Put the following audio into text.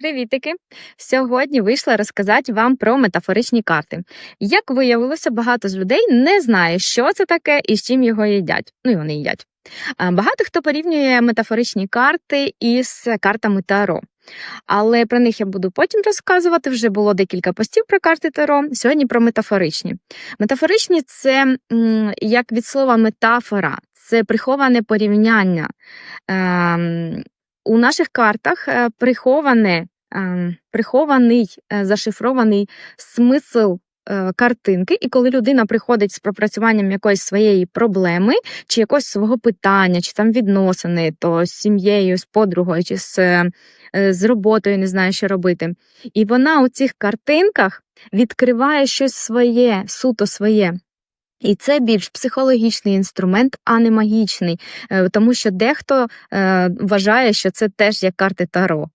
Привітики! Сьогодні вийшла розказати вам про метафоричні карти. Як виявилося, багато з людей не знає, що це таке і з чим його їдять. Ну і вони їдять. Багато хто порівнює метафоричні карти із картами Таро. Але про них я буду потім розказувати. Вже було декілька постів про карти Таро. Сьогодні про метафоричні. Метафоричні це як від слова метафора, це приховане порівняння. Ем, у наших картах е, приховане, е, прихований, е, зашифрований смисл е, картинки, і коли людина приходить з пропрацюванням якоїсь своєї проблеми, чи якогось свого питання, чи там відносини, то з сім'єю, з подругою, чи з, з роботою не знає, що робити. І вона у цих картинках відкриває щось своє, суто своє. І це більш психологічний інструмент, а не магічний, Е, тому що дехто е, вважає, що це теж як карти Таро.